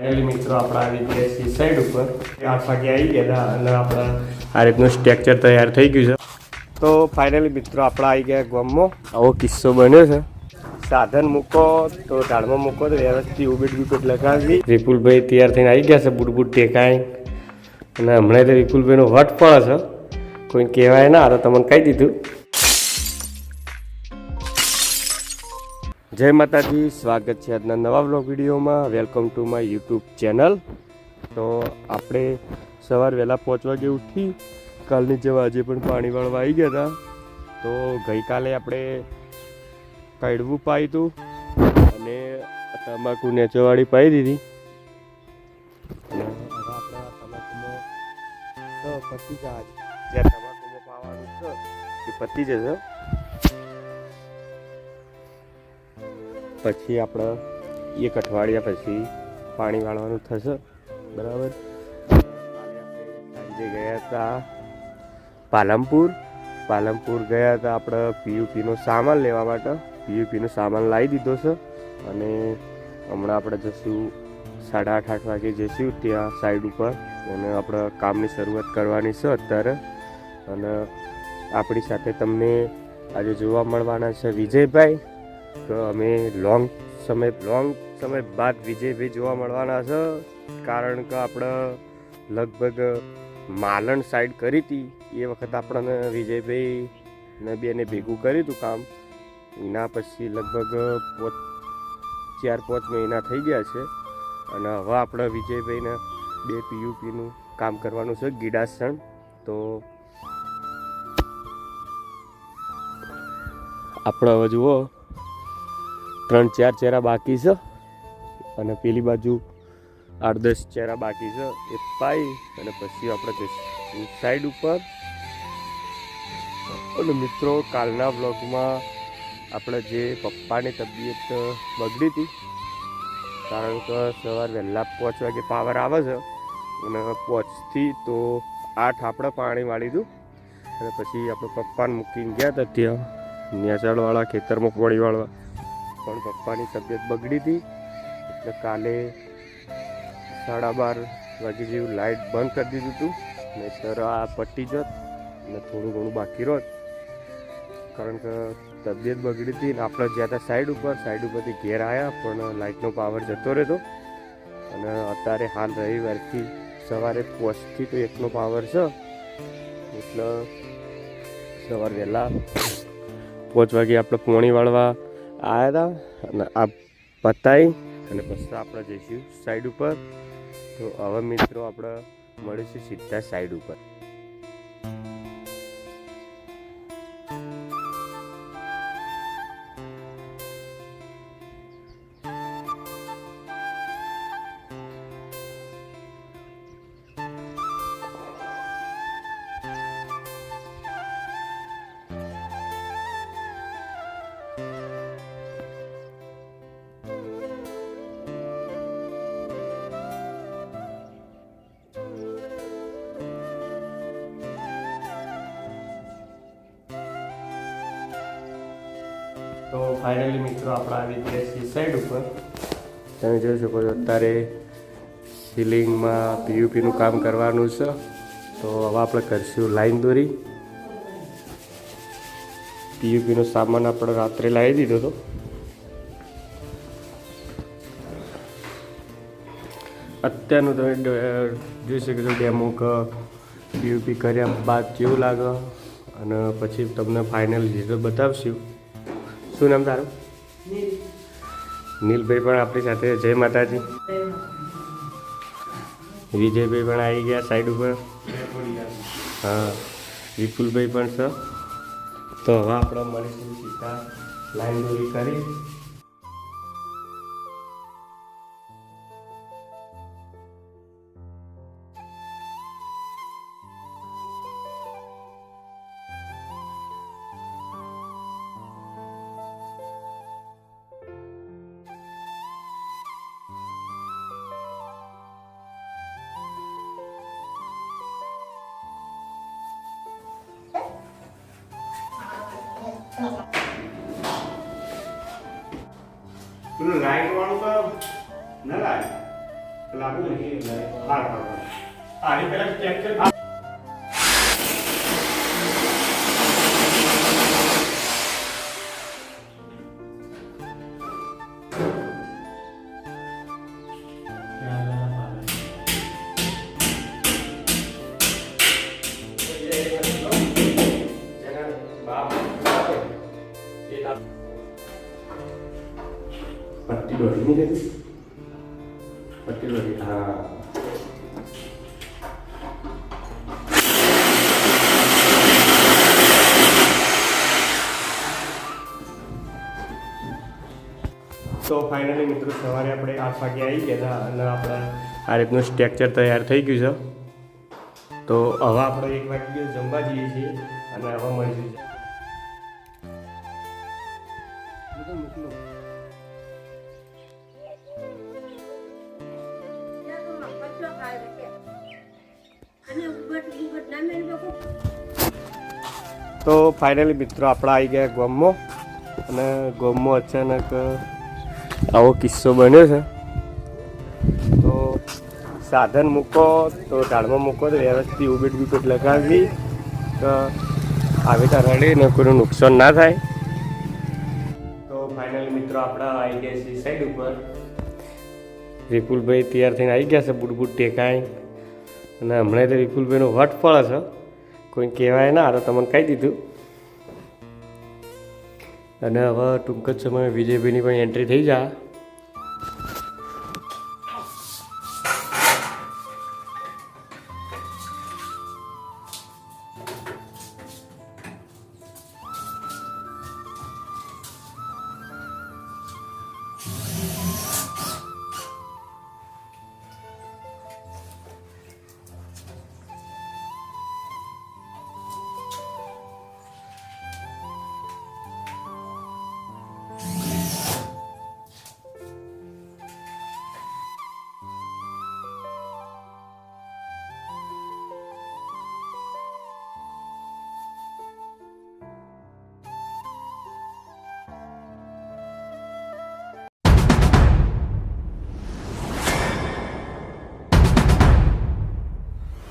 Finally મિત્રો, આપણા આવી ગયા છીએ સાઈડ ઉપર. વાગે આવી ગયા અને આપણા આ રીતનું સ્ટ્રક્ચર તૈયાર થઈ ગયું છે. તો ફાઇનલી મિત્રો, આપણા આવી ગયા ગામમાં. આવો કિસ્સો બન્યો છે. સાધન મૂકો તો ઢાળમાં મૂકો તો વ્યવસ્થિત ઉબેટ બુબેટ લગાવી. વિપુલભાઈ તૈયાર થઈને આવી ગયા છે બુટબુટ બુટ ટેકાઈ. અને હમણાં તો વિપુલભાઈનો વટ પણ છે કોઈને કહેવાય ના તો તમને કહી દીધું. જય માતાજી, સ્વાગત છે આજના નવા બ્લોગ વિડીયોમાં. Welcome to my YouTube channel તો આપણે સવાર વહેલા પાંચ વાગે ઉઠી, કાલની જેવા આજે પણ પાણી વાળવા આવી ગયા હતા તો ગઈકાલે આપણે કડવું પાઈ હતું અને તમાકુ નેચોવાળી પાઈ દીધી. પતી જાય. જ્યાં તમાકુમાં પાવાનું છે એ પતી જશે. પછી આપણે એક અઠવાડિયા પછી પાણી વાળવાનું થશે. બરાબર? સાંજે ગયા હતા પાલનપુર. પાલમપુર ગયા હતા આપણે પીયુપીનો સામાન લેવા માટે. પીયુપીનો સામાન લાવી દીધો છે અને હમણાં આપણે જશું સાડા આઠ આઠ વાગે જઈશું ત્યાં સાઈડ ઉપર અને આપણે કામની શરૂઆત કરવાની છે અત્યારે. અને આપણી સાથે તમને આજે જોવા મળવાના છે વિજયભાઈ. તો અમે લોંગ સમય લોંગ સમય બાદ વિજયભાઈ જોવા મળવાના છે. કારણ કે આપણે લગભગ માલણ સાઈડ કરી હતી. એ વખત આપણને વિજયભાઈ ને બેને ભેગું કર્યું હતું કામ. એના પછી લગભગ પોત ચાર, પાંચ મહિના થઈ ગયા છે. અને હવે આપણે વિજયભાઈને બે પીયુપીનું કામ કરવાનું છે, ગીડાસણ. તો આપણે હવે જુઓ ત્રણ ચાર ચહેરા બાકી છે. અને પેલી બાજુ આઠ દસ ચહેરા બાકી છે. એ પાઈ અને પછી આપણે સાઈડ ઉપર. અને મિત્રો, કાલના બ્લોગમાં આપણે જે પપ્પાની તબિયત બગડી હતી, કારણ કે સવાર વહેલા પાંચ વાગે પાવર આવે છે. અને પાંચથી તો આઠ આપણે પાણી વાળી દઉં અને પછી આપણે પપ્પાને મૂકીને ગયા હતા ત્યાં. નેચાળવાળા ખેતરમાં પોળી વાળવા. પણ પપ્પાની તબિયત બગડી હતી. એટલે કાલે સાડા બાર વાગે જેવું લાઇટ બંધ કરી દીધું હતું. સર આ પટ્ટી જત અને થોડું ઘણું બાકી રહત કારણ કે તબિયત બગડી હતી ને આપણે જ્યાં ત્યાં સાઈડ ઉપર સાઈડ ઉપરથી ઘેર આવ્યા પણ લાઇટનો પાવર જતો રહેતો. અને અત્યારે હાલ રવિવારથી સવારે પોચથી તો એકનો પાવર છે. એટલે સવાર વહેલા પાંચ વાગે આપણે પોણી વાળવા હતા અને આ પતાવી અને પછી આપણે જઈશું સાઈડ ઉપર. તો હવે મિત્રો આપણે મળીશું સીધા સાઈડ ઉપર. તો ફાઇનલી મિત્રો આપણે આવી ગયા છીએ સાઈડ ઉપર. તમે જોઈ શકો છો અત્યારે સીલિંગમાં પીયુપીનું કામ કરવાનું છે. તો હવે આપણે કરીશું લાઈન દોરી. પીયુપીનો સામાન આપણે રાત્રે લાવી દીધો હતો. અત્યારનું તમે જોઈ શકો છો ડેમો કે પીયુપી કર્યા બાદ કેવું લાગે? અને પછી તમને ફાઇનલ રિઝલ્ટ બતાવશું. શું નામ તારું? નીલભાઈ પણ આપણી સાથે જય માતાજી. વિજયભાઈ પણ આવી ગયા સાઈડ ઉપર. હા. વિપુલભાઈ પણ છે. તો હવે આપણે મળીશું સીધા લાઈન દોરી કરી. પેલું લાઈટ વાળું તો ન લાગે. લાગુ નહીં બહાર કાઢવાનું આની પહેલા સ્ટ્રક્ચર પટ્ટી દોરી નહીં દેતી પટ્ટી દોરી હા તો ફાઇનલી મિત્રો સવારે આપણે આઠ વાગે આવી ગયા હતા અને આપણે આ રીતનું સ્ટ્રક્ચર તૈયાર થઈ ગયું છે. તો હવે આપણે એક વાગે જમવા જઈએ છીએ અને હવે મળીશું. તો ફાઇનલી મિત્રો આપણે આવી ગયા ગોમમાં અને ગોમમાં અચાનક આવો કિસ્સો બન્યો છે. તો સાધન મૂકો, તો ઢાળમાં મૂકો, તો વ્યવસ્થિત ઉબેટ બુબેટ લગાવી, તો આવી રીતે રડી, ને કોઈનું નુકસાન ના થાય. તો ફાઇનલી મિત્રો આપણા આવી ગયા છે સાઈડ ઉપર. વિપુલભાઈ તૈયાર થઈને આવી ગયા છે બુટ બુટ ટેકાય અને હમણાં તો વિપુલભાઈનો વટ પડે છે. કોઈ કહેવાય ના, તો તમને કહી દીધું. અને હવે ટૂંક જ સમયમાં વિજયભાઈની પણ એન્ટ્રી થઈ જાય